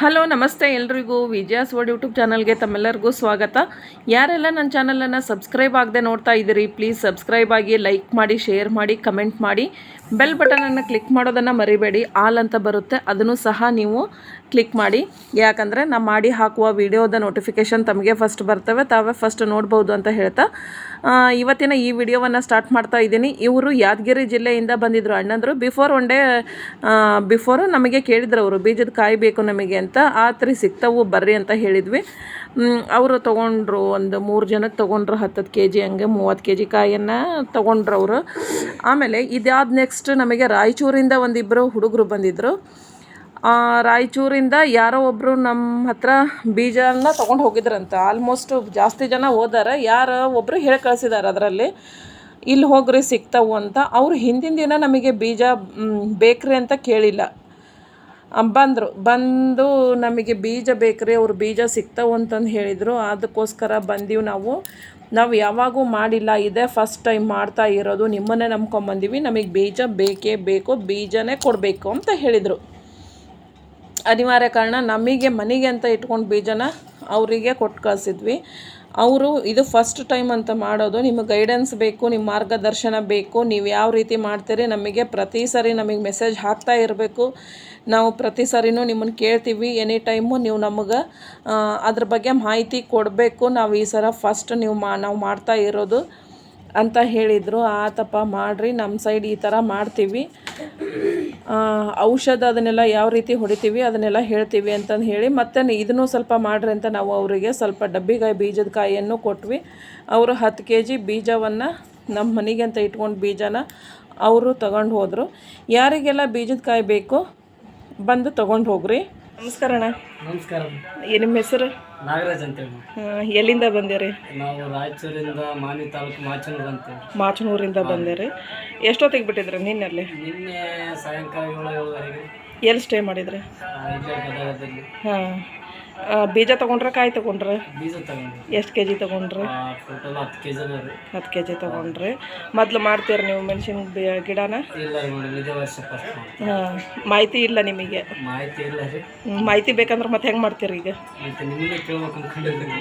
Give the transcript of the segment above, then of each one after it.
Hello, ನಮಸ್ತೆ ಎಲ್ರಿಗೂ. ವಿಜಯಾಸ್ word YouTube ಚಾನಲ್ಗೆ ತಮ್ಮೆಲ್ಲರಿಗೂ ಸ್ವಾಗತ. ಯಾರೆಲ್ಲ ನನ್ನ ಚಾನಲನ್ನು ಸಬ್ಸ್ಕ್ರೈಬ್ ಆಗದೆ ನೋಡ್ತಾ ಇದ್ದೀರಿ, ಪ್ಲೀಸ್ ಸಬ್ಸ್ಕ್ರೈಬ್ ಆಗಿ ಲೈಕ್ ಮಾಡಿ, ಶೇರ್ ಮಾಡಿ, ಕಮೆಂಟ್ ಮಾಡಿ. ಬೆಲ್ ಬಟನನ್ನು ಕ್ಲಿಕ್ ಮಾಡೋದನ್ನು ಮರಿಬೇಡಿ. ಆಲ್ ಅಂತ ಬರುತ್ತೆ, ಅದನ್ನು ಸಹ ನೀವು ಕ್ಲಿಕ್ ಮಾಡಿ. ಯಾಕಂದರೆ ನಾ ಮಾಡಿ ಹಾಕುವ ವಿಡಿಯೋದ ನೋಟಿಫಿಕೇಷನ್ ತಮಗೆ ಫಸ್ಟ್ ಬರ್ತವೆ, ತಾವೇ ಫಸ್ಟ್ ನೋಡ್ಬೋದು ಅಂತ ಹೇಳ್ತಾ. ಇವತ್ತಿನ ಈ ವಿಡಿಯೋವನ್ನು ಸ್ಟಾರ್ಟ್ ಮಾಡ್ತಾ ಇದ್ದೀನಿ. ಇವರು ಯಾದಗಿರಿ ಜಿಲ್ಲೆಯಿಂದ ಬಂದಿದ್ದರು ಅಣ್ಣಂದರು ಬಿಫೋರ್ ಒನ್ ಡೇ ಬಿಫೋರು ನಮಗೆ ಕೇಳಿದ್ರು ಅವರು, ಬೀಜದ ಕಾಯಿ ಬೇಕು ನಮಗೆ ಅಂತ, ಆ ಥರ ಸಿಗ್ತಾವು ಬರ್ರಿ ಅಂತ ಹೇಳಿದ್ವಿ. ಅವರು ತೊಗೊಂಡ್ರು ಒಂದು ಮೂರು ಜನಕ್ಕೆ ತೊಗೊಂಡ್ರು ಹತ್ತತ್ತು ಕೆ ಜಿ ಹಂಗೆ ಮೂವತ್ತು ಕೆ ಜಿ ಕಾಯನ್ನು ತೊಗೊಂಡ್ರು ಅವರು. ಆಮೇಲೆ ಇದಾದ ನೆಕ್ಸ್ಟ್ ನಮಗೆ ರಾಯಚೂರಿಂದ ಒಂದಿಬ್ಬರು ಹುಡುಗರು ಬಂದಿದ್ದರು ರಾಯಚೂರಿಂದ ಯಾರೋ ಒಬ್ಬರು ನಮ್ಮ ಹತ್ರ ಬೀಜನ ತೊಗೊಂಡು ಹೋಗಿದ್ರಂತ. ಆಲ್ಮೋಸ್ಟ್ ಜಾಸ್ತಿ ಜನ ಹೋದಾರ. ಯಾರೋ ಒಬ್ಬರು ಹೇಳಿ ಕಳಿಸಿದ್ದಾರೆ ಅದರಲ್ಲಿ. ಇಲ್ಲಿ ಹೋಗ್ರಿ, ಸಿಗ್ತಾವು ಅಂತ. ಅವ್ರು ಹಿಂದಿನ ದಿನ ನಮಗೆ ಬೀಜ ಬೇಕ್ರಿ ಅಂತ ಕೇಳಿಲ್ಲ. ಬಂದರು. ಬಂದು ನಮಗೆ ಬೀಜ ಬೇಕ್ರಿ, ಅವ್ರ ಬೀಜ ಸಿಗ್ತಾವು ಅಂತಂದು ಹೇಳಿದರು. ಅದಕ್ಕೋಸ್ಕರ ಬಂದೀವಿ ನಾವು. ನಾವು ಯಾವಾಗೂ ಮಾಡಿಲ್ಲ. ಇದೇ ಫಸ್ಟ್ ಟೈಮ್ ಮಾಡ್ತಾ ಇರೋದು. ನಿಮ್ಮನ್ನೇ ನಂಬ್ಕೊಂಬಂದೀವಿ. ನಮಗೆ ಬೀಜ ಬೇಕೇ ಬೇಕು, ಬೀಜನೇ ಕೊಡಬೇಕು ಅಂತ ಹೇಳಿದರು. ಅನಿವಾರ್ಯ ಕಾರಣ ನಮಗೆ ಮನೆಗೆ ಅಂತ ಇಟ್ಕೊಂಡು ಬೀಜನ ಅವರಿಗೆ ಕೊಟ್ಟು ಕಳಿಸಿದ್ವಿ. ಅವರು ಇದು ಫಸ್ಟ್ ಟೈಮ್ ಅಂತ ಮಾಡೋದು. ನಿಮಗೆ ಗೈಡೆನ್ಸ್ ಬೇಕು ನಿಮ್ಮ ಮಾರ್ಗದರ್ಶನ ಬೇಕು, ನೀವು ಯಾವ ರೀತಿ ಮಾಡ್ತೀರಿ ನಮಗೆ ಪ್ರತಿ ಸರಿ ನಮಗೆ ಮೆಸೇಜ್ ಹಾಕ್ತಾ ಇರಬೇಕು. ನಾವು ಪ್ರತಿ ಸರಿನೂ ನಿಮ್ಮನ್ನು ಕೇಳ್ತೀವಿ. ಎನಿ ಟೈಮು ನೀವು ನಮಗೆ ಅದ್ರ ಬಗ್ಗೆ ಮಾಹಿತಿ ಕೊಡಬೇಕು. ನಾವು ಈ ಸಲ ಫಸ್ಟ್ ನೀವು ಮಾ, ನಾವು ಮಾಡ್ತಾ ಇರೋದು. ಅಂತ ಹೇಳಿದರು ಆತಪ್ಪ ಮಾಡಿರಿ ನಮ್ಮ ಸೈಡ್ ಈ ಥರ ಮಾಡ್ತೀವಿ. ಔಷಧ ಅದನ್ನೆಲ್ಲ ಯಾವ ರೀತಿ ಹೊಡಿತೀವಿ ಅದನ್ನೆಲ್ಲ ಹೇಳ್ತೀವಿ ಅಂತಂದು ಹೇಳಿ, ಮತ್ತೆ ಇದನ್ನು ಸ್ವಲ್ಪ ಮಾಡಿರಿ ಅಂತ ನಾವು ಅವರಿಗೆ ಸ್ವಲ್ಪ ಡಬ್ಬಿಗಾಯಿ, ಬೀಜದ ಕಾಯಿಯನ್ನು ಕೊಟ್ವಿ. ಅವರು ಹತ್ತು ಕೆ ಜಿ ಬೀಜವನ್ನು ನಮ್ಮ ಮನೆಗೆ ಅಂತ ಇಟ್ಕೊಂಡು ಬೀಜನ ಅವರು ತಗೊಂಡು ಹೋದರು. ಯಾರಿಗೆಲ್ಲ ಬೀಜದ ಕಾಯಿ ಬೇಕು ಬಂದು ತೊಗೊಂಡು ಹೋಗ್ರಿ. ನಮಸ್ಕಾರ ಅಣ್ಣ. ನಮಸ್ಕಾರ ಏ, ನಿಮ್ಮ ಹೆಸರು? ನಾಗರಾಜ್ ಅಂತೇಳಿ ಎಲ್ಲಿಂದ ಬಂದಿರಿ? ನಾವು ರಾಯಚೂರಿಂದ ಮಾನಿ ತಾಲೂಕು ಮಾಚನೂರು ಅಂತ ಮಾಚನೂರಿಂದ ಬಂದಿರಿ. ಎಷ್ಟೊತ್ತಿಗೆ ಬಿಟ್ಟಿದ್ರಿ ನಿನ್ನಲ್ಲಿ? ನಿನ್ನೆ ಸಾಯಂಕಾಲ ಏಳು ಏಳುವರೆಗೆ. ಎಲ್ಲಿ ಸ್ಟೇ ಮಾಡಿದ್ರಿ? ಆ, ಇಲ್ಲೇ ಗದಗದಲ್ಲಿ. ಹಾಂ. ಬೀಜ ತೊಗೊಂಡ್ರೆ ಕಾಯಿ ತೊಗೊಂಡ್ರೆ? ಬೀಜ ಎಷ್ಟು ಕೆ ಜಿ ತೊಗೊಂಡ್ರಿ ಟೋಟಲ್ ಹತ್ತು ಕೆ ಜಿ ಅದಾವ ರೀ. ಹತ್ತು ಕೆ ಜಿ ತೊಗೊಂಡ್ರಿ. ಮೊದ್ಲು ಮಾಡ್ತೀರಿ ನೀವು ಮೆಣಸಿನ ಗಿಡಾನ ಗಿಡನ? ಇಲ್ಲ ರೀ ಮೇಡಮ್ ಇದೇ ವರ್ಷ ಫಸ್ಟ್ ಹಾಂ ಮಾಹಿತಿ ಇಲ್ಲ ನಿಮಗೆ? ಮಾಹಿತಿ ಇಲ್ಲ ರೀ. ಮಾಹಿತಿ ಬೇಕಂದ್ರೆ ಮತ್ತೆ ಹೆಂಗೆ ಮಾಡ್ತೀರಿ ಈಗ? ಮತ್ತು ನಿಮ್ಮನ್ನೇ ಕೇಳ್ಬೇಕು ಅನ್ಕೊಂಡಿದ್ದೀನಿ.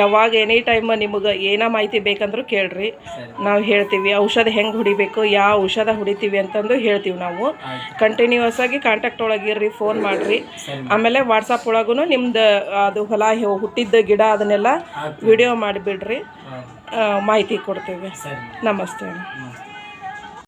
ಯಾವಾಗ ಎನಿ ಟೈಮ್ ನಿಮಗೆ ಏನೋ ಮಾಹಿತಿ ಬೇಕಂದ್ರೂ ಕೇಳ್ರಿ. ನಾವು ಹೇಳ್ತೀವಿ ಔಷಧ ಹೆಂಗೆ ಹೊಡಿಬೇಕು ಯಾವ ಔಷಧ ಹೊಡಿತೀವಿ ಅಂತಂದು ಹೇಳ್ತೀವಿ ನಾವು. ಕಂಟಿನ್ಯೂಸ್ ಆಗಿ ಕಾಂಟ್ಯಾಕ್ಟ್ ಒಳಗಿರ್ರಿ ಫೋನ್ ಮಾಡಿರಿ. ಆಮೇಲೆ ವಾಟ್ಸಪ್ ಒಳಗೂ ನಿಮ್ದು ಅದು ಹೊಲ ಹುಟ್ಟಿದ್ದ ಗಿಡ ಅದನ್ನೆಲ್ಲ ವಿಡಿಯೋ ಮಾಡಿಬಿಡ್ರಿ ಮಾಹಿತಿ ಕೊಡ್ತೀವಿ. ನಮಸ್ತೆ.